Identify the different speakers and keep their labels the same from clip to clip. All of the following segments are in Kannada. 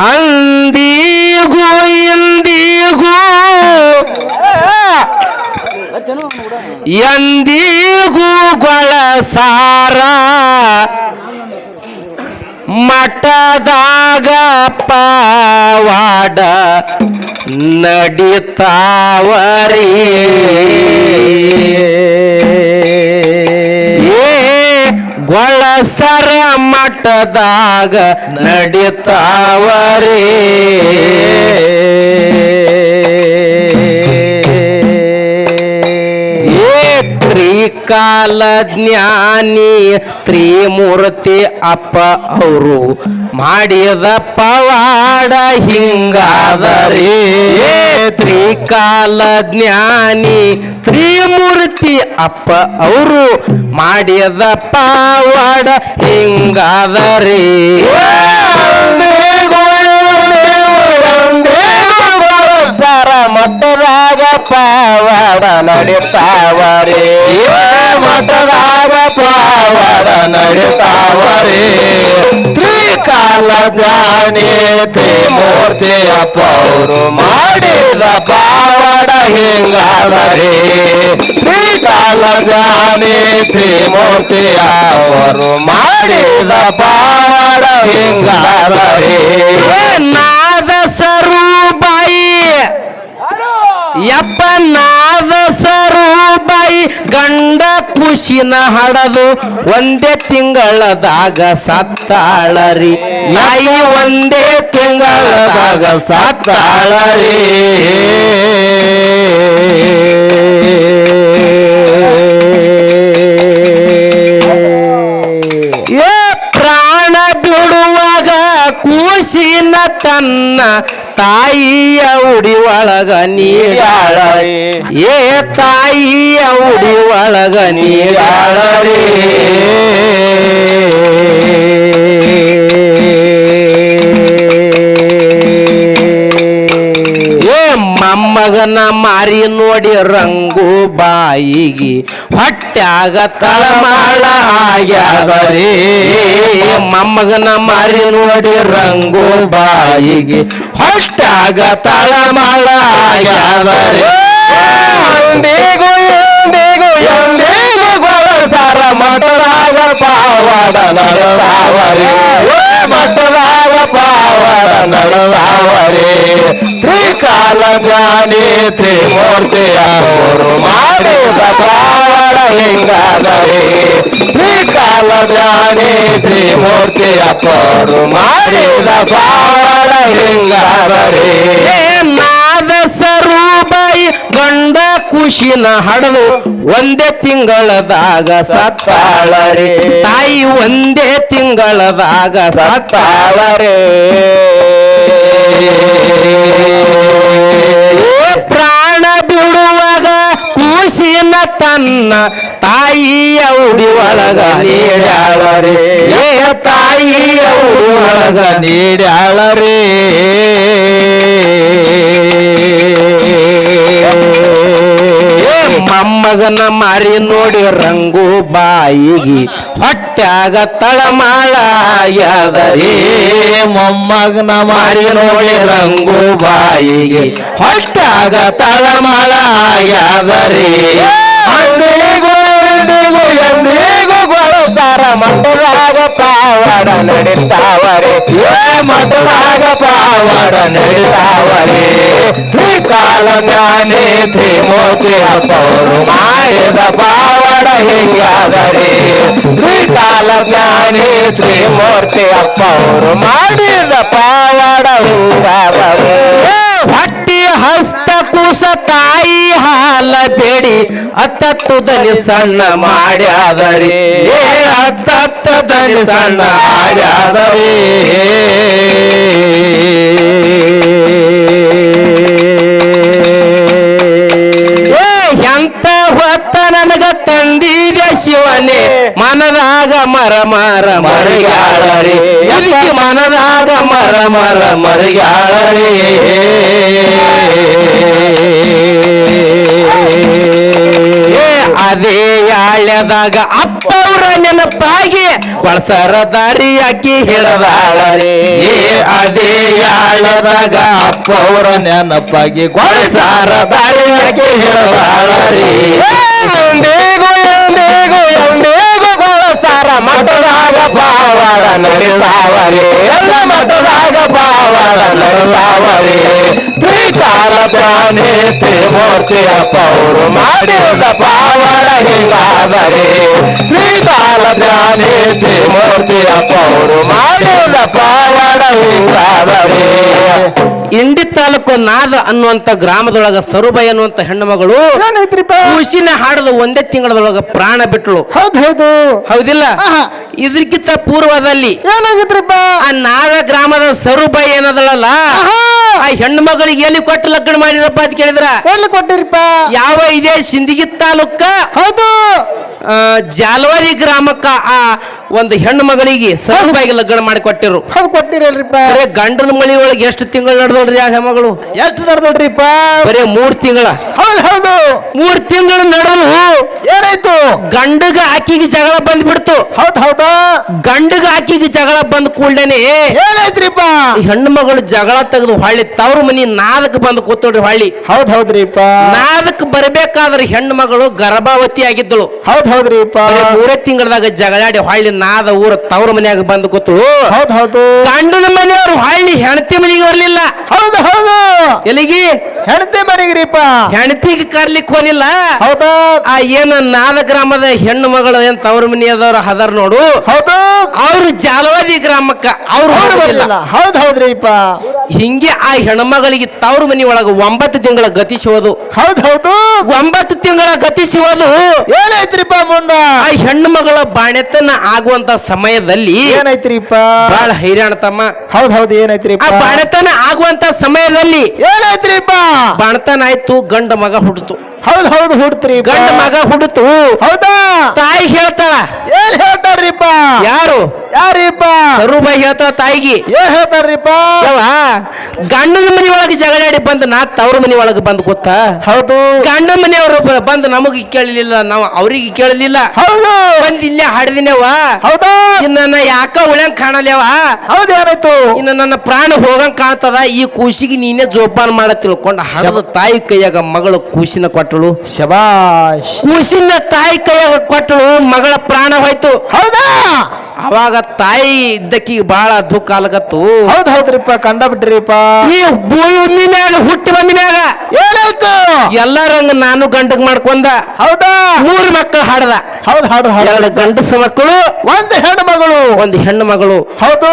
Speaker 1: ಅಂದಿಗೂ ಇಂದಿಗೂ ಎಂದಿಗೂ ಗೊಳಸಾರ ಮಠದಾಗ ಪಾವಾಡ ನಡಿತಾವರಿ ಗೊಳಸರ ಮಠದಾಗ ಮಟ್ಟದಾಗ ಏ ತ್ರಿಕಾಲ ಜ್ಞಾನಿ ತ್ರಿಮೂರ್ತಿ ಅಪ್ಪ ಅವರು ಮಾಡಿದ ಪವಾಡ ಹಿಂಗಾದರೆ ತ್ರಿಕಾಲ ಜ್ಞಾನಿ, ತ್ರಿಮೂರ್ತಿ ಅಪ್ಪ ಅವರು ಮಾಡಿದ ಪವಾಡ ಹಿಂಗಾದರಿ ಸರ ಮಠದಾಗ ಪಾವಾಡ ನಡೆತಾವರೇ. ಮಠದಾಗ ಪಾವಾಡ ನಡಿತಾವರಿ. ತ್ರಿಕಾಲ ಜಾನಿ ತ್ರಿಮೂರ್ತಿ ಪೌರು ಮಾಡಿದ ಪಾವಡ ಹಿಂಗಾದರೆ. ತ್ರಿಕಾಲ ಜಾನಿ ತ್ರಿಮೂರ್ತಿ ಅವರು ಮಾಡಿದ ಪಾವಡ ಹಿಂಗಾದರೆ. ನಾದ ಸರು ಬಾಯಿ ಸರುಬಾಯಿ ಗಂಡ ಖುಷಿನ ಹಡದು ಒಂದೇ ತಿಂಗಳದಾಗ ಸತ್ತಾಳರಿ. ನಾಯಿ ಒಂದೇ ತಿಂಗಳದಾಗ ಸತ್ತಾಳರಿ. ಪ್ರಾಣ ಬಿಡುವಾಗ ಕೂಸಿನ ತನ್ನ ತಾಯಿಯ ಉಡಿ ಒಳಗ ನೀಡಾಳರಿ ಏ ತಾಯಿಯ ಉಡಿ ಒಳಗ ನೀಡಾಳರಿ ಮೊಮ್ಮಗನ ಮಾರಿ ನೋಡಿ ರಂಗು ಬಾಯಿಗೆ ಹೊಟ್ಟ್ಯಾಗ ತಳಮಾಳ ಆಗ್ಯಾದರಿ. ಮಮ್ಮಗನ ಮಾರಿ ನೋಡಿ ರಂಗು ಬಾಯಿಗೆ ಹೊಟ್ಟ್ಯಾಗ ತಳಮಾಳ ಆಗ್ಯಾದರಿ. ಎಂದಿಗೂ ಎಂದಿಗೂ ಪಾವಾಡ ನಡದಾವರಿ ಮಠದಾಗ ಪಾವಾಡ ನಡುವರೆ ತ್ರಿಕಾಲ ಜ್ಞಾನಿ ತ್ರಿಮೂರ್ತಿಯ ಗುರು ಮಾಡಿದ ಪಾವನ ಲಿಂಗದರೆ, ತ್ರಿಕಾಲ ಜ್ಞಾನಿ ತ್ರಿಮೂರ್ತಿಯ ಅಪ್ಪರು ಮಾಡಿದ ಪಾವನ ಹಿಂಗಾದರಿ ಖುಷಿನ ಹಡದು ಒಂದೇ ತಿಂಗಳದಾಗ ಸತ್ತಾಳರೆ. ತಾಯಿ ಒಂದೇ ತಿಂಗಳದಾಗ ಸತ್ತಾಳರೆ. ಪ್ರಾಣ ಬಿಡುವಾಗ ಕೂಸಿನ ತನ್ನ ತಾಯಿಯ ಉಡಿ ಒಳಗ ನೀಡಾಳರೆ ಏ ತಾಯಿಯ ಉಡಿ ಒಳಗ ನೀಡ್ಯಾಳರಿ. ಮೊಮ್ಮಗನ ಮಾರಿ ನೋಡಿ ರಂಗು ಬಾಯಿಗೆ ಹೊಟ್ಟ್ಯಾಗ ತಳಮಾಳ ಮೊಮ್ಮಗನ ಮಾರಿ ನೋಡಿ ರಂಗು ಬಾಯಿಗೆ ಹೊಟ್ಯಾಗ ತಳಮಾಳ ಎಂದಿಗೂ ಗೊಳಸಾರ ಮಠದಾಗ ಪಾವಾಡ ನಡಿತಾವರೆ. ಮಠದಾಗ ಪಾವಾಡ ನಡಿತಾವರೆ. ತ್ರಿಕಾಲ ಜ್ಞಾನಿ ತ್ರಿಮೂರ್ತಿ ಅಪ್ಪವರು ಮಾಡಿದ ಪಾವಾಡ ಹಿಂಗಾದರೆ ತ್ರಿಕಾಲ ಜ್ಞಾನಿ ತ್ರಿಮೂರ್ತಿ ಅಪ್ಪವರು ಮಾಡಿದ ಪಾವಾಡ ಹಿಂಗಾದರೆ ಹಟ್ಟಿ ಹಸ್ತ ಕೂಸ ತಾಯಿ ಹಾಲ ಬೇಡಿ ಅತ್ತತ್ತು ದನಿ ಸಣ್ಣ ಮಾಡ್ಯಾದರಿ ಅತ್ತತ್ತ ದನಿ ಸಣ್ಣ ಮಾಡ್ಯಾದರಿ ಶಿವನೇ ಮನದಾಗ ಮರ ಮರ, ಮರಗಾಳರಿ. ಇದಕ್ಕೆ ಮನದಾಗ ಮರ ಮರ, ಮರಗಾಳರಿ. ಏ, ಅದೇ ಯಾಳ್ಯದಾಗ ಅಪ್ಪವ್ರ ನೆನಪಾಗಿ ಬಳಸರ ದಾರಿ ಅಕ್ಕಿ ಹಿಡದಾಳರಿ. ಏ, ಅದೇ ಯಾಳದಾಗ ಅಪ್ಪವ್ರ ನೆನಪಾಗಿ ಗೊಳಸಾರ ದಾರಿಯಾಗಿ ಹೇಳಬಾರರಿ ಎಂದಿಗೂ ಎಂದಿಗೂ ಎಂದಿಗೂ ಗೊಳಸಾರ ಮಠದಾಗ ಪಾವಾಡ ನಡಿತಾವರಿ. ಎಲ್ಲ ಮಠದಾಗ ಪಾವಾಡ ನಡಿತಾವರಿ. ತ್ರಿಕಾಲ ಪ್ರಾಣಿ ತ್ರಿಮೂರ್ತಿ ಅಪ್ಪವರು ಮಾಡಿದ ಪಾವಾಡ ಹಿಂಗಾದರೆ. ತ್ರಿಕಾಲ ಪ್ರಾಣಿ ತ್ರಿಮೂರ್ತಿ ಅಪ್ಪವರು ಮಾಡಿದ ಪಾವಾಡ ಹಿಂಗಾದರೆ. ಇಂಡಿ ತಾಲೂಕು ನಾದ ಅನ್ನುವಂತ ಗ್ರಾಮದೊಳಗ ಸರುಬೈ ಅನ್ನುವಂತ ಹೆಣ್ಣು ಮಗಳು ಖುಷಿನ ಹಾಡಲು ಒಂದೇ ತಿಂಗಳದೊಳಗ ಪ್ರಾಣ ಬಿಟ್ಟಳು
Speaker 2: ಹೌದು ಹೌದು.
Speaker 1: ಹೌದಿಲ್ಲ. ಇದಕ್ಕಿಂತ ಪೂರ್ವದಲ್ಲಿ
Speaker 2: ಏನಾಗಿದ್ರಿಪ್ಪ
Speaker 1: ಆ ನಾದ ಗ್ರಾಮದ ಸರುಬೈ ಏನದಳಲ್ಲ. ಆ ಹೆಣ್ಣು ಮಗಳಿಗೆ ಎಲ್ಲಿ ಕೊಟ್ಟು ಲಗ್ನ ಮಾಡಿರಪ್ಪ ಅಂತ ಕೇಳಿದ್ರ?
Speaker 2: ಎಲ್ಲಿ ಕೊಟ್ಟಿರಪ್ಪ?
Speaker 1: ಯಾವ ಇದೇ ಸಿಂದಗಿ ತಾಲೂಕ?
Speaker 2: ಹೌದು.
Speaker 1: ಜಾಲವಾರಿ ಗ್ರಾಮಕ್ಕ ಆ ಒಂದು ಹೆಣ್ಣು ಮಗಳಿಗೆ ಸರುಬಾಯಿಗೆ ಲಗ್ನ ಮಾಡಿ ಕೊಟ್ಟಿರು.
Speaker 2: ಹೌದು ಕೊಟ್ಟಿರಲ್ರಿಪ್ಪ.
Speaker 1: ಬರೇ ಗಂಡನ ಮಳಿ ಒಳಗೆ ಎಷ್ಟು ತಿಂಗಳು ನಡೆದೋಳ್ರಿ ಆ ಹೆಮಗಳು
Speaker 2: ಎಷ್ಟು ನಡೆದೋಡ್ರಿಪ್ಪ
Speaker 1: ಬರೇ ಮೂರ್ ತಿಂಗಳ.
Speaker 2: ಹೌದು ಹೌದು.
Speaker 1: ಮೂರ್ ತಿಂಗಳು ನಡೆದು
Speaker 2: ಏನಾಯ್ತು?
Speaker 1: ಗಂಡಗ ಆಕಿಗೆ ಜಗಳ ಬಂದ್ಬಿಡ್ತು.
Speaker 2: ಹೌದ್ ಹೌದಾ.
Speaker 1: ಗಂಡಗ ಆಕಿಗೆ ಜಗಳ ಬಂದ ಕೂಡಲೇ
Speaker 2: ಏನಾಯ್ತ್ರಿಪ್ಪ?
Speaker 1: ಹೆಣ್ಣು ಮಗಳು ಜಗಳ ತೆಗೆದು ಹೊಳ್ಳಿ ತವ್ರ ಮನಿ ನಾದಕ್ ಬಂದು ಕೂತೋಡ್ರಿ ಹೊಳ್ಳಿ.
Speaker 2: ಹೌದ್ ಹೌದ್ರಿಪ್ಪ.
Speaker 1: ನಾದಕ್ ಬರ್ಬೇಕಾದ್ರೆ ಹೆಣ್ಣು ಮಗಳು ಗರ್ಭಾವತಿ ಆಗಿದ್ದಳು
Speaker 2: ಹೌದ್ ಹೌದ್ರಿಪ್ಪ.
Speaker 1: ಬರೀ ಮೂರೇ ತಿಂಗಳದಾಗ ಜಗಳಾಡಿ ಹೊಳ್ಳಿ ನಾದ ಊರ ತವ್ರ ಮನ್ಯಾಗ ಬಂದು ಕೂತು.
Speaker 2: ಹೌದ್ ಹೌದು.
Speaker 1: ಗಂಡನ ಮನೆಯವ್ರು ಹೊಳ್ಳಿ ಹೆಣತಿ ಮನೆಗೆ ಬರ್ಲಿಲ್ಲ.
Speaker 2: ಹೌದು ಹೌದು.
Speaker 1: ಎಲ್ಲಿಗೆ?
Speaker 2: ಹೆಣತಿ ಮನೆಗ್ರಿಪ್ಪ.
Speaker 1: ಹೆಣತಿಗೆ ಕರ್ಲಿಕ್ಕೆ ಹೋಲಿಲ್ಲ.
Speaker 2: ಹೌದಾ.
Speaker 1: ಆ ಏನ ನಾದ ಗ್ರಾಮದ ಹೆಣ್ಣು ಮಗಳು ಏನ್ ತವ್ರ ಮನೆಯದವ್ರ ಹದರ್ ನೋಡು.
Speaker 2: ಹೌದು.
Speaker 1: ಅವ್ರು ಜಾಲವಾದಿ ಗ್ರಾಮಕ್ಕ ಅವ್ರು
Speaker 2: ಹೌದ್ ಹೌದ್ರಿಪ್ಪ.
Speaker 1: ಹಿಂಗೆ ಆ ಹೆಣ್ಮಗಳಿಗೆ ತವ್ರ ಮನಿ ಒಳಗ ಒಂಬತ್ತು ತಿಂಗಳ ಗತಿಸುವುದು ಹೌದೌದು
Speaker 2: ಹೌದ್ ಹೌದು.
Speaker 1: ಒಂಬತ್ತು ತಿಂಗಳ ಗತಿಸುವುದು ಹೋದು
Speaker 2: ಏನಾಯ್ತ್ರಿಪ್ಪ ಮುಂದ?
Speaker 1: ಆ ಹೆಣ್ಣು ಮಗಳ ಬಾಣೆತನ ಆಗುವಂತ ಸಮಯದಲ್ಲಿ
Speaker 2: ಏನಾಯ್ತ್ರಿಪ್ಪ?
Speaker 1: ಬಹಳ ಹೈರಾಣ ತಮ್ಮ.
Speaker 2: ಹೌದೌದು ಹೌದು
Speaker 1: ಆ ಬಾಣೆತನ ಆಗುವಂತ ಸಮಯದಲ್ಲಿ
Speaker 2: ಏನಾಯ್ತ್ರಿಪ್ಪ?
Speaker 1: ಬಾಣತನ ಆಯ್ತು ಗಂಡ ಮಗ ಹುಡ್ತು
Speaker 2: ಹೌದ್ ಹೌದು ಹುಡ್ತ್ರಿ
Speaker 1: ಗಂಡ ಮಗ ಹುಡುತು.
Speaker 2: ಹೌದಾ?
Speaker 1: ತಾಯಿ ಹೇಳ್ತಾಳ.
Speaker 2: ಏನ್ ಹೇಳ್ತಾರ್ರಿಪ್ಪ?
Speaker 1: ಯಾರು?
Speaker 2: ಯಾರಿಪ್ಪ?
Speaker 1: ರೂಪಾಯಿ ಹೇಳ್ತಾಳ ತಾಯಿಗೆ.
Speaker 2: ಏನ್ ಹೇಳ್ತಾರ್ರಿಪ್ಪ?
Speaker 1: ಗಂಡನ ಮನಿ ಒಳಗೆ ಜಗಳಾಡಿ ಬಂದ ನಾ ತವ್ರ ಮನಿ ಒಳಗೆ ಬಂದು ಗೊತ್ತ?
Speaker 2: ಹೌದು.
Speaker 1: ಗಂಡ ಮನೆಯವರು ಬಂದ್ ನಮಗ್ ಕೇಳಲಿಲ್ಲ ನಾವು ಅವ್ರಿಗೆ ಕೇಳಲಿಲ್ಲ.
Speaker 2: ಹೌದು.
Speaker 1: ಬಂದ್ ಇಲ್ಲೇ ಹಾಡಿದಿನೇವ
Speaker 2: ಹೌದಾ?
Speaker 1: ಇನ್ನ ಯಾಕ ಉಳ್ಯಂಗ್ ಕಾಣಲ್ಯವ
Speaker 2: ಹೌದು ಏನಾಯ್ತು
Speaker 1: ಇನ್ನ ನನ್ನ ಪ್ರಾಣ ಹೋಗಂಗ್ ಕಾಣ್ತದ ಈ ಕೂಸಿಗೆ ನೀನೇ ಜೋಪಾನ ಮಾಡ ತಿಳ್ಕೊಂಡ ಹಣದ ತಾಯಿ ಕೈಯಾಗ ಮಗಳು ಕೂಸಿನ ಕೊಟ್ಟಳು
Speaker 2: ಶಬಾಶ್
Speaker 1: ಕೂಸಿನ ತಾಯಿ ಕೈಯಾಗ ಕೊಟ್ಟಳು ಮಗಳ ಪ್ರಾಣ ಹೋಯ್ತು.
Speaker 2: ಹೌದಾ?
Speaker 1: ಅವಾಗ ತಾಯಿ ಇದ್ದಕ್ಕಿ ಬಹಳ ದುಃಖ ಆಲಕತ್ತು
Speaker 2: ಹೌದ್ ಹೌದ್ರಿಪ್ಪ ಕಂಡ ಬಿಟ್ರಿಪ್ಪ.
Speaker 1: ಈ ಭೂಮಿ ಮ್ಯಾಗ ಹುಟ್ಟಿ ಬಂದ ಮ್ಯಾಗ
Speaker 2: ಏನಾಯ್ತು?
Speaker 1: ಎಲ್ಲರಂಗ ನಾನು ಗಂಡಗ್ ಮಾಡ್ಕೊಂಡ
Speaker 2: ಹೌದಾ?
Speaker 1: ಮೂರು ಮಕ್ಕಳು ಹಾಡದ.
Speaker 2: ಹೌದ್ ಹಾಡು ಹಾಡ
Speaker 1: ಎರಡು ಗಂಡಸ ಮಕ್ಕಳು
Speaker 2: ಒಂದು ಹೆಣ್ಣು ಮಗಳು.
Speaker 1: ಒಂದು ಹೆಣ್ಣು ಮಗಳು.
Speaker 2: ಹೌದು.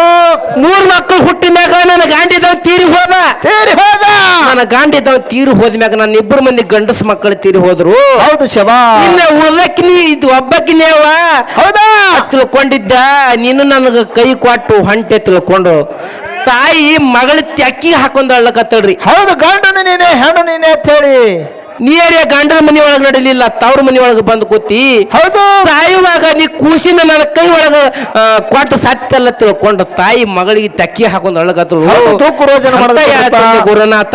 Speaker 1: ಮೂರು ಮಕ್ಕಳು ಹುಟ್ಟಿದ ಮ್ಯಾಗ ನನ್ನ ಗಾಂಡಿದವ್ ತೀರಿ ಹೋದ.
Speaker 2: ತೀರಿ ಹೋದ.
Speaker 1: ನನ್ನ ಗಾಂಡಿದವ್ ತೀರಿ ಹೋದ್ಮ್ಯಾಗ ನನ್ನ ಇಬ್ಬರು ಮಂದಿ ಗಂಡಸ ಮಕ್ಕಳು ತೀರಿ ಹೋದ್ರು.
Speaker 2: ಹೌದು ಶವ.
Speaker 1: ಉಳ್ದಕ್ಕಿ ಉಳ್ದಕ್ಕಿನಿ ಇದು ಒಬ್ಬಕ್ಕಿನೇವ
Speaker 2: ಹೌದಾ?
Speaker 1: ತಿಳ್ಕೊಂಡಿದ್ದ ನೀನು ನನಗ ಕೈ ಕೊಟ್ಟು ಹೊಂಟೆ ತಿಳ್ಕೊಂಡು. ತಾಯಿ ಮಗಳ ತ್ಯಾಕಿ ಹಾಕೊಂಡ್ ಅಳ್ಳಕತ್ತಳ್ರಿ
Speaker 2: ಹೌದು ಗಂಡನು ನೀನೆ ಹೆಣ್ಣು ನೀನೆ ಅಂತ ಹೇಳಿ.
Speaker 1: ನೀರೇ ಗಂಡನ ಮನಿ ಒಳಗ ನಡಲಿಲ್ಲ ತವ್ರ ಮನಿ ಒಳಗ ಬಂದು ಕೂತಿ?
Speaker 2: ಹೌದು.
Speaker 1: ಸಾಯುವಾಗ ನೀ ಕೂಸಿನ ನನ್ನ ಕೈ ಒಳಗ ಕೊಟ್ಟು ಸತ್ತೆಲ್ಲ ತಿಳ್ಕೊಂಡು ತಾಯಿ ಮಗಳಿಗೆ ತಕ್ಕಿ ಹಾಕೊಂಡ್
Speaker 2: ಗೊತ್ತಾ?
Speaker 1: ಗುರುನಾಥ?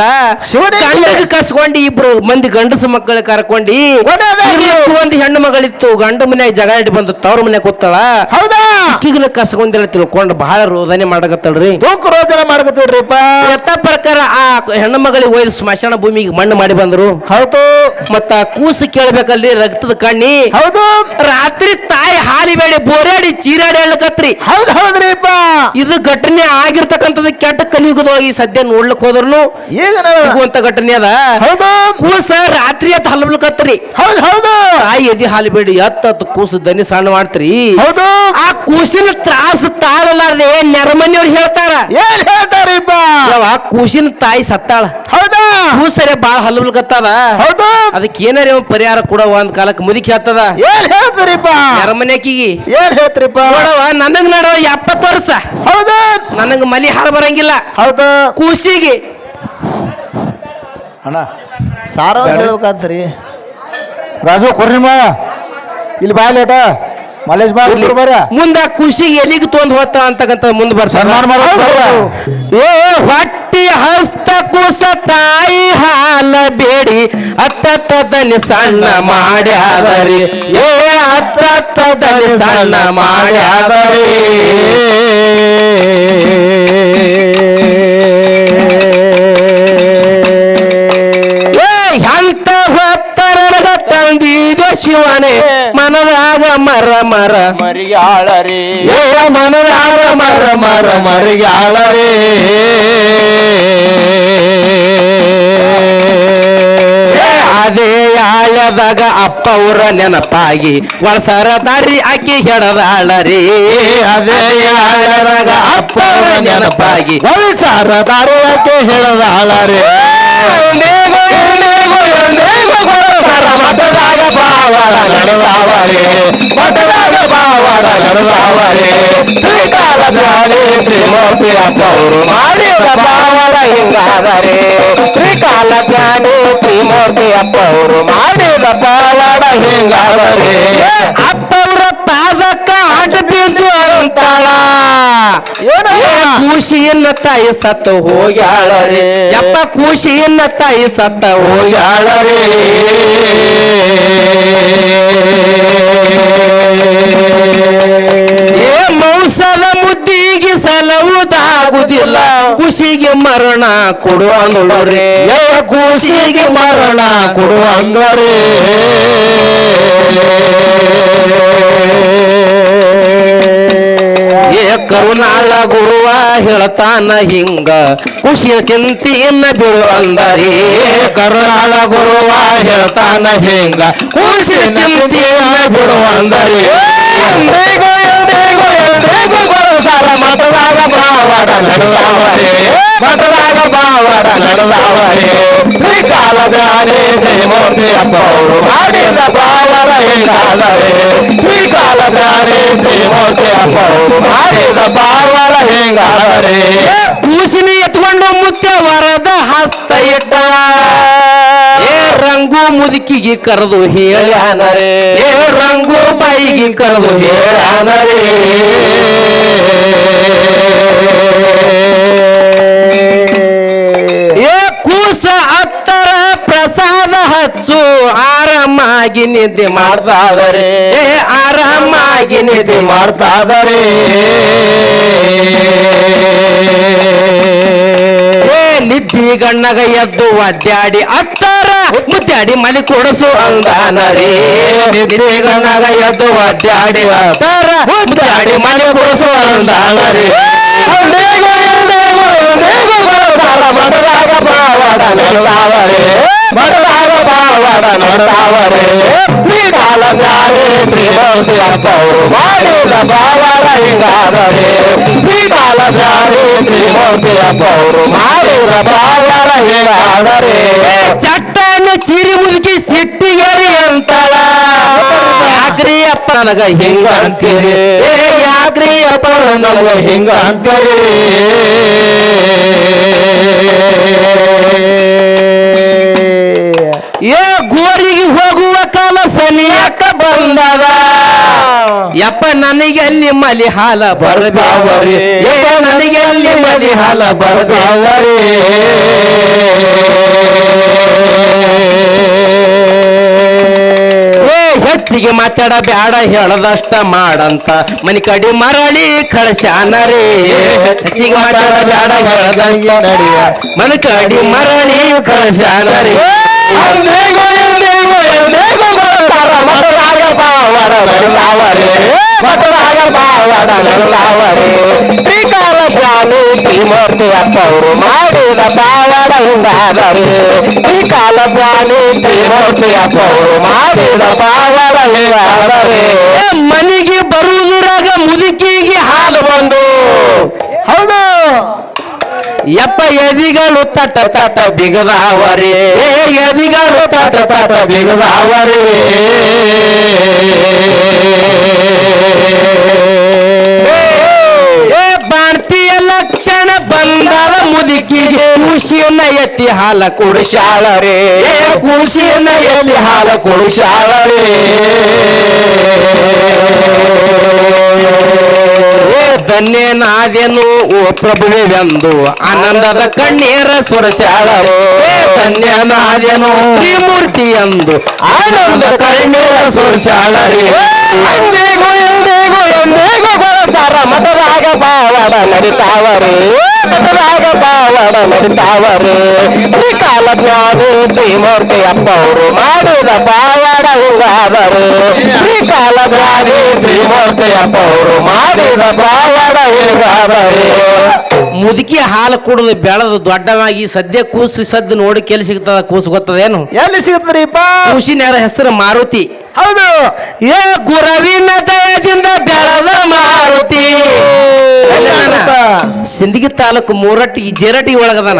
Speaker 1: ಗಂಡಗೆ ಕಸ್ಕೊಂಡು ಇಬ್ರು ಮಂದಿ ಗಂಡಸ ಮಕ್ಕಳ ಕರ್ಕೊಂಡಿ ಒಂದು ಹೆಣ್ಣು ಮಗಳಿತ್ತು ಗಂಡ ಮನ್ಯಾಗ ಜಗ ಇಟ್ಟು ಬಂದು ತವ್ರ ಮನ್ಯಾಗ ಕೂತಳ?
Speaker 2: ಹೌದಾ.
Speaker 1: ಅಕ್ಕಿಗಿನ ಕಸ್ಕೊಂದಿಲ್ಲ ತಿಳ್ಕೊಂಡು ಬಹಳ ರೋದನೆ ಮಾಡಕತ್ತಳ್ರಿ.
Speaker 2: ತೂಕು ರೋಜನ
Speaker 1: ಮಾಡಕತ್ತಳ್ರಿಪ್ಪ ಪ್ರಕಾರ ಆ ಹೆಣ್ಣು ಮಗಳಿಗೆ ಒಯ್ದು ಸ್ಮಶಾನ ಭೂಮಿಗೆ ಮಣ್ಣು ಮಾಡಿ ಬಂದ್ರು.
Speaker 2: ಹೌದು.
Speaker 1: ಮತ್ತ ಕೂಸು ಕೇಳ್ಬೇಕಲ್ಲಿ ರಕ್ತದ ಕಣ್ಣಿ.
Speaker 2: ಹೌದು.
Speaker 1: ರಾತ್ರಿ ತಾಯಿ ಹಾಲಿ ಬೇಡಿ ಬೋರಾಡಿ ಚೀರಾಡಿ ಹೇಳಕತ್ರಿ
Speaker 2: ಹೌದು ಹೌದ್ರಿಪ್ಪ.
Speaker 1: ಇದು ಘಟನೆ ಆಗಿರ್ತಕ್ಕಂಥದ್ದು ಕೆಟ್ಟ ಕಲಿಯುಗದೊಳಗೆ ಈ ಸದ್ಯ ನೋಡ್ಲಿಕ್ ಹೋದ್ರು
Speaker 2: ಈಗ
Speaker 1: ಸಿಗುವಂತ ಘಟನೆ ಅದ.
Speaker 2: ಹೌದು.
Speaker 1: ಕೂಸ ರಾತ್ರಿ ಅತ್ ಹಲ್ಬಲ್ಕತ್ರಿ
Speaker 2: ಹೌದು ಹೌದು.
Speaker 1: ತಾಯಿ ಎದಿ ಹಾಲಿ ಬೇಡಿ ಎತ್ತ ಕೂಸು ದನಿ ಸಣ್ಣ ಮಾಡ್ತ್ರಿ.
Speaker 2: ಹೌದು.
Speaker 1: ಆ ಕೂಸಿನ ತ್ರಾಸ ತಾಳಲಾರ್ದೆ ನೆರಮನೆಯವ್ರು ಹೇಳ್ತಾರ?
Speaker 2: ಏನ್ ಹೇಳ್ತಾರಿಪ್ಪ?
Speaker 1: ಯಾವ ಕೂಸಿನ ತಾಯಿ ಸತ್ತಾಳ.
Speaker 2: ಹೌದಾ?
Speaker 1: ಕೂಸರೆ ಬಾಳ ಹಲ್ಬಲ್ಕತ್ತದ
Speaker 2: ಹೌದು.
Speaker 1: ಅದಕ್ಕೆ ಏನಾರ ಪರಿಹಾರ ಕೂಡ ಒಂದ್ ಕಾಲಕ್ಕೆ ಮುದುಕಿ ಹತ್ತದ
Speaker 2: ಏನ್ ಹೇಳ್ತೀರಿಪ್ಪ?
Speaker 1: ಅರಮನೆಕಿಗಿ
Speaker 2: ಏನ್ ಹೇಳ್ತೀರಿಪ್ಪ?
Speaker 1: ನೋಡವ ನನಗ್ ನಡವ ಎಪ್ಪತ್ತು ವರ್ಷ.
Speaker 2: ಹೌದು.
Speaker 1: ನನಗ್ ಮಲಿ ಹಾರ ಬರಂಗಿಲ್ಲ.
Speaker 2: ಹೌದು.
Speaker 1: ಕೂಸಿಗೆ.
Speaker 2: ಅಣ್ಣ ಸಾರಾಂಶ ಹೇಳ್ಬೇಕಾದ್ರಿ ರಾಜು ಕೊರ್ರಿಮ್ಮ ಇಲ್ಲಿ ಬಾ ಲೇಟ. ಮಲೇಶ್ ಬಾ
Speaker 1: ಮುಂದ ಖುಷಿಗೆ ಎಲ್ಲಿಗೆ ತೊಂದ್ ಹೋತ ಅಂತಕ್ಕಂಥ ಮುಂದ್ ಬರ್ಸ. ಏ ಹೊಟ್ಟಿ ಿ ಹಸ್ತ ಕುಸ ತಾಯಿ ಹಾಲ ಬೇಡಿ ಅತ್ತತ್ತದಲ್ಲಿ ಸಣ್ಣ ಮಾಡ್ಯಾವರಿ ಏ ಅತ್ತತ್ತದಲ್ಲಿ ಸಣ್ಣ ಮಾಡ್ಯಾವರಿ ಎಂತ ಹೊತ್ತರ ತಂದಿದೆ ಶಿವನೇ ಮರ
Speaker 2: ಮರ
Speaker 1: ಏ ಮನದಾಗ ಮರ ಮರ ಮರಿಯಾಳರೇ ಅದೇ ಆಳದಾಗ ಅಪ್ಪ ಅವ್ರ ನೆನಪಾಗಿ ಒಳಸರ ದಾರಿ ಆಕಿ ಹೆಡದಾಳರಿ ಅದೇ ಆಳದಾಗ ಅಪ್ಪ ಊರ ನೆನಪಾಗಿ ಒಳಸರ ದಾರಿ ಆಕಿ ಹೆಡದಾಳರಿ ಮಠದಾಗ ಬಾವಡ ನಡೆದಾವರೆ ಮಠದಾಗ ಬಾವಡ ನಡೆದಾವರೆ ತ್ರಿಕಾಲ ಜ್ಞಾನಿ ತ್ರಿಮೂರ್ತಿ ಅಪ್ಪವರು ಮಾಡಿದ ಬಾವಡ ಹಿಂಗಾದರೆ ತ್ರಿಕಾಲ ಜ್ಞಾನಿ ತ್ರಿಮೂರ್ತಿ ಅಪ್ಪವರು ಮಾಡಿದ ಬಾವಡ ಹಿಂಗಾದರೆ ಅಪ್ಪವ್ರ ಪಾದಕ್ಕ ಆಟ ಬಿದ್ದು ಅಂತಾಳ ಖುಷಿಯನ್ನ ತಾಯಿ ಸತ್ತ ಹೋಗ್ಯಾಳರೆ. ಯಪ್ಪ ಖುಷಿಯಿಂದ ತಾಯಿ ಸತ್ತ ಹೋಗ್ಯಾಳರೆ. ಏ ಮೌಸಲ ಮುದ್ದಿಗೆ ಸಲವುದಾಗುದಿಲ್ಲ. ಖುಷಿಗೆ ಮರಣ ಕೊಡು ಅಂದೊಳ್ರಿ ಏ ಖುಷಿಗೆ ಮರಣ ಕೊಡು ಅಂದರೇ ಏ ಕರುನಾಳ ಗುರುವ ಹೇಳ್ತಾನ ಹಿಂಗ ಖುಷಿಯ ಚಿಂತೆಯನ್ನ ಬಿಡು ಅಂದರಿ. ಕರುನಾಳ ಗುರುವ ಹೇಳ್ತಾನ ಹಿಂಗ ಖುಷಿಯ ಚಿಂತೆಯನ್ನ ಬಿಡು ಅಂದರಿ. ಎಂದಿಗೂ ಎಂದಿಗೂ ಎಂದಿಗೂ ಸಾರ ಮತದಾಗ ಬಾವಡ ನಡುವವರೇ. ಮತದಾಗ ಬಾವಡ ನಡುವವರೇ. ತ್ರಿಕಾಲ ಜ್ಞಾನಿ ತ್ರಿಮೂರ್ತಿ ಅಪ್ಪವರು ಮಾಡಿದ ಬಾವರ ಹಿಂಗಾದರೆ ತ್ರಿಕಾಲ ಜ್ಞಾನಿ ತ್ರಿಮೂರ್ತಿ ಅಪ್ಪವರು ಮಾಡಿದ ಬಾವರ ಹಿಂಗಾದರೆ? ಪೂಸಿನಿ ಎತ್ಕೊಂಡು ಮುತ್ಯ ವರದ ಹಸ್ತ ಇಟ್ಟ. ಏ ರಂಗು ಮುದುಕಿಗೆ ಕರೆದು ಹೇಳ್ಯಾನರೆ ಏ ರಂಗು ಬಾಯಿಗೆ ಕರೆದು ಹೇಳ್ಯಾನರೆ ಆರಾಮಾಗಿ ನಿದ್ದೆ ಮಾಡ್ತಾದರೆ. ಏ ಆರಾಮಾಗಿ ನಿದ್ದೆ ಮಾಡ್ತಾದರೆ. ಏ ನಿದ್ದಿ ಗಣ್ಣಗ ಎದ್ದು ಒದ್ದಾಡಿ ಅತ್ತಾರ. ಮುದ್ದಾಡಿ ಮಲಿ ಕೊಡಸು ಅಂದಾನರಿ. ನಿದ್ದಿ ಗಣ್ಣಗ ಎದ್ದು ಒದ್ದಾಡಿ ಅತ್ತಾರ. ಮುದ್ದಾಡಿ ಮಲಿ ಕೊಡಸು ಅಂದಾನರಿ. ಬಡದಾಗ ಬಾವಡ ನಡೆದಾವರೆ ಬಾವಡ ನಡೆದಾವರೆ ತ್ರಿಕಾಲ ಜ್ಞಾನಿ ತ್ರಿಮೂರ್ತಿ ಅಪ್ಪವರು ಮಾಡಿದ ಬಾವಡ ಹಿಂಗಾದರೆ ತ್ರಿಕಾಲ ಜ್ಞಾನಿ ತ್ರಿಮೂರ್ತಿ ಅಪ್ಪವರು ಮಾಡಿದ ಬಾವಡ ಹಿಂಗಾದರೆ ಚಟ್ಟನ್ನು ಚಿರಿ ಮುದುಕಿ ಸಿಟ್ಟಿಗರಿ ಅಂತಾಳ. ಯಾಕ್ರಿ ಅಪ್ಪ ನನಗ ಹಿಂಗ ಅಂತೀರಿ ಏ ಯಾಕ್ರಿ ಅಪ್ಪ ನನಗ ಹಿಂಗ ಅಂತೀರಿ ಏ ಗೋರಿಗೆ ಹೋಗುವ ಕಾಲ ಸನಿಯಾಕ ಬಂದದ ಯಪ್ಪ ನನಗೆ ಅಲ್ಲಿ ಮಲಿ ಹಾಲ ಬರದಾವರಿ. ಏ ನನಗೆ ಅಲ್ಲಿ ಮಲಿ ಹಾಲ ಬರದಾವರಿ. ಹೆಚ್ಚಿಗೆ ಮಾತಾಡ ಬ್ಯಾಡ ಹೇಳದಷ್ಟ ಮಾಡಂತ. ಮನಿ ಕಡಿ ಮರಳಿ ಕಳಶಾನರಿ ಹೆಚ್ಚಿಗೆ ಮಾತಾಡ ಬ್ಯಾಡ ನಡಿಯ. ಮನಿ ಕಡಿ ಮರಳಿ ಕಳಶಾನರೇ ತ್ರಿಕಾಲ ಅಪ್ಪವರು ಮಾಡಿದ ಬಾವಡ ಹಿಂಗಾದರೆ ತ್ರಿಕಾಲ ಜ್ಞಾನಿ ತ್ರಿಮೂರ್ತಿ ಅಪ್ಪವರು ಮಾಡಿದ ಬಾವಡ ಹಿಂದಾದರೆ ಮನೆಗೆ ಬರುವುದರಾಗ ಮುದುಕಿಗೆ ಹಾಲು ಬಂದು ಹೌದು. ಯಪ್ಪ ಎದಿಗಳು ತಟ ತಟ ಬಿಗದಾವರೆ ಎದಿಗಳು ತಟ ತಟ ಬಿಗದಾವರೆ ಭಾರತೀಯ ಲಕ್ಷಣ ಬಂದದ ಮುದುಕಿಗೆ ಕೂಸಿಯನ್ನ ಎತ್ತಿ ಹಾಲ ಕೊಡುಶಾಳರೆ ಖುಷಿಯನ್ನ ಎಲ್ಲಿ ಹಾಲ ಕೊಡುಶಾಳರೆ ಧನ್ಯನಾದೆನು ಓ ಪ್ರಭುವೆಂದು ಆನಂದದ ಕಣ್ಣೀರ ಸುರಸಾಳರು ಏ ಧನ್ಯನಾದೆನು ತ್ರಿಮೂರ್ತಿ ಎಂದು ಆನಂದ ಕಣ್ಣೀರ ಸುರಸಾಳರಿ ಅಂದೇಗೋ ಎಂದೇಗೋ ಎಂದೇಗೋ ಬಳಸಾರ ಮಠದಾಗ ಬಾವಡ ನಡಿತಾವರಿ ಮಠದಾಗ ಬಾವಡ ನಡಿತಾವರೆ. ತ್ರಿಕಾಲ ಜ್ಞಾನಿ ತ್ರಿಮೂರ್ತಿ ಅಪ್ಪ ಅವರು ಮಾಡಿದ ಪಾವಾಡ ಹಿಂಗಾದರು ತ್ರಿಕಾಲ ಜ್ಞಾನಿ ತ್ರಿಮೂರ್ತಿ ಅಪ್ಪವರು ಮಾಡಿದ ಪಾವಾಡ ಹಿಂಗಾದರು ಮುದುಕಿ ಹಾಲು ಕುಡಿದು ಬೆಳೆದು ದೊಡ್ಡವಾಗಿ ಸದ್ಯ ಕೂಸು ಸದ್ದು ನೋಡಿ ಕೆಲ್ ಸಿಗ್ತದ ಕೂಸು ಗೊತ್ತದೇನು
Speaker 2: ಎಲ್ಲಿ ಸಿಗತ್ರಿಪ್ಪ
Speaker 1: ಕೂಸಿನ ಹೆಸರು ಮಾರುತಿ.
Speaker 2: ಹೌದು.
Speaker 1: ಏ ಗುರವಿನ ದಯದಿಂದ ಬೆಳೆದ ಮಾರುತಿ. ಸಿಂದಗಿ ತಾಲೂಕು ಮೂರಟ್ಟಿ ಜೇರಟ್ಟಿ ಒಳಗದಾನ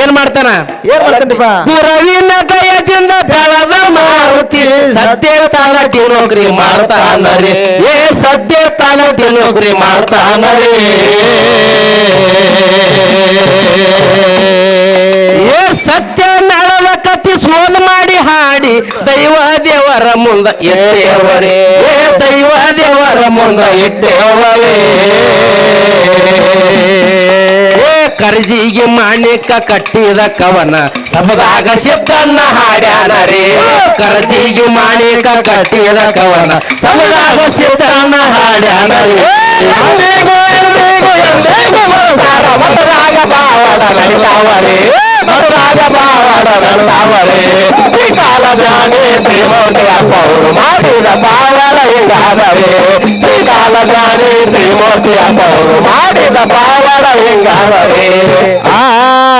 Speaker 1: ಏನ್ ಮಾಡ್ತಾನ?
Speaker 2: ಏನ್ ಮಾಡ್ತೇನ್ರಿಪ್ಪ
Speaker 1: ಗುರವಿನ ದಯದಿಂದ ಬೆಳೆದ ಮಾರುತಿ. ಸದ್ಯ ತಾಲಟಿ ನೌಕರಿ ಮಾಡ್ತಾನರಿ ಏ ಸದ್ಯ ತಾಲಟಿ ನೌಕರಿ ಮಾಡ್ತಾನರಿ ಏ ಸತ್ಯ ನಳದ ಕತ್ತಿ ಸೋಲ್ ಮಾಡಿ ಹಾಡಿ ದೈವ ದೇವರ ಮುಂದ ಏ ದೈವ ದೇವರ ಮುಂದ ಇಟ್ಟೇವರೇ ಕರ್ಜಿಗೆ ಮಾಣಿಕ ಕಟ್ಟಿದ ಕವನ ಸಬದಾಗ ಶಬ್ದನ್ನ ಹಾಡ್ಯಾನ ರೇ ಕರ್ಜಿಗೆ ಮಾಣಿಕ ಕಟ್ಟಿದ ಕವನ ಸಬದಾಗ ಶಬ್ದನ್ನ ಹಾಡ್ಯಾನ ರೇ ಎಂದಿಗೂ ಎಂದಿಗೂ ಎಂದಿಗೂ ಮನಸಾರ ಮತದಾಗ ಬಾವಡ ನಡಿತಾವರೇ ಮತದಾಗ ಬಾವಡ ನಡಿತಾವರೇ ಈ ಕಾಲ ಜ್ಞಾನಿ ತ್ರಿಮೂರ್ತಿ ಅಪ್ಪ ಅವರು ಮಾಡಿದ ಬಾವಡ ಹಿಂಗಾದರೆ ಈ ಕಾಲ